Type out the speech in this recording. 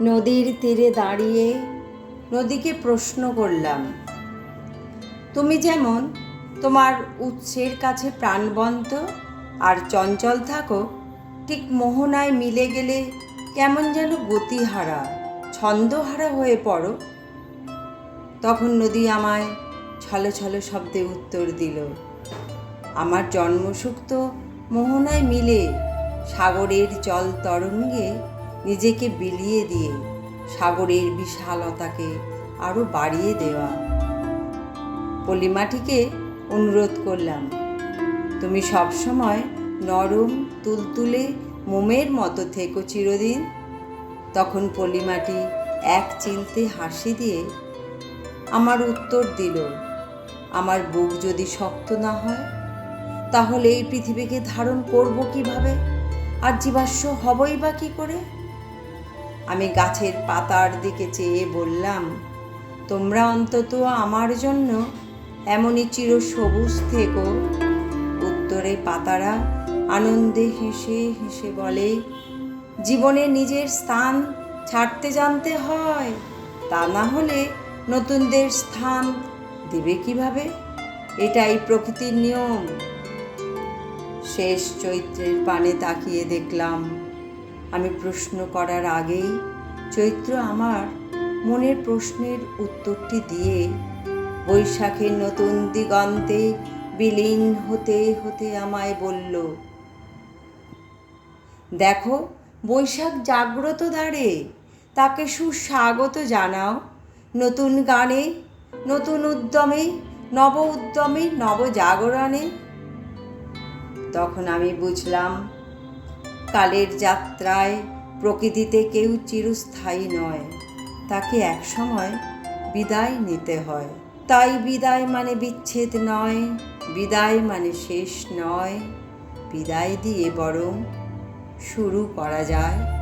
নদীর তীরে দাঁড়িয়ে নদীকে প্রশ্ন করলাম, তুমি যেমন তোমার উৎসের কাছে প্রাণবন্ত আর চঞ্চল থাকো, ঠিক মোহনায় মিলে গেলে কেমন যেন গতিহারা, ছন্দহারা হয়ে পড়ো। তখন নদী আমায় ছলো ছলো শব্দে উত্তর দিল, আমার জন্মসুখ তো মোহনায় মিলে সাগরের জল তরঙ্গে নিজেকে বিলিয়ে দিয়ে সাগরের বিশালতাকে আরও বাড়িয়ে দেওয়া। পলিমাটিকে অনুরোধ করলাম, তুমি সবসময় নরম, তুলতুলে, মোমের মতো থেকো চিরদিন। তখন পলিমাটি এক চিলতে হাসি দিয়ে আমার উত্তর দিল, আমার বুক যদি শক্ত না হয়, তাহলে এই পৃথিবীকে ধারণ করব কীভাবে? আর জীবাশ্ম হবই বা কী করে? আমি গাছের পাতার দিকে চেয়ে বললাম, তোমরা অন্তত আমার জন্য এমনই চির সবুজ থেকো। উত্তরে পাতারা আনন্দে হেসে হেসে বলে, জীবনে নিজের স্থান ছাড়তে জানতে হয়, তা না হলে নতুনদের স্থান দেবে কীভাবে? এটাই প্রকৃতির নিয়ম। শেষ চৈত্রের পানে তাকিয়ে দেখলাম আমি প্রশ্ন করার আগেই চৈত্র আমার মনের প্রশ্নের উত্তরটি দিয়ে বৈশাখের নতুন দিগন্তে বিলীন হতে হতে আমায় বলল, দেখো, বৈশাখ জাগ্রত দ্বারে তাকে সুস্বাগত জানাও। নতুন গানে, নতুন উদ্যমে, নব উদ্যমে, নব জাগরণে। তখন আমি বুঝলাম কালের যাত্রায় প্রকৃতিতে কেউ চিরস্থায়ী নয়। তাকে একসময় বিদায় নিতে হয়। তাই বিদায় মানে বিচ্ছেদ নয়, বিদায় মানে শেষ নয়। বিদায় দিয়ে বরং শুরু করা যায়।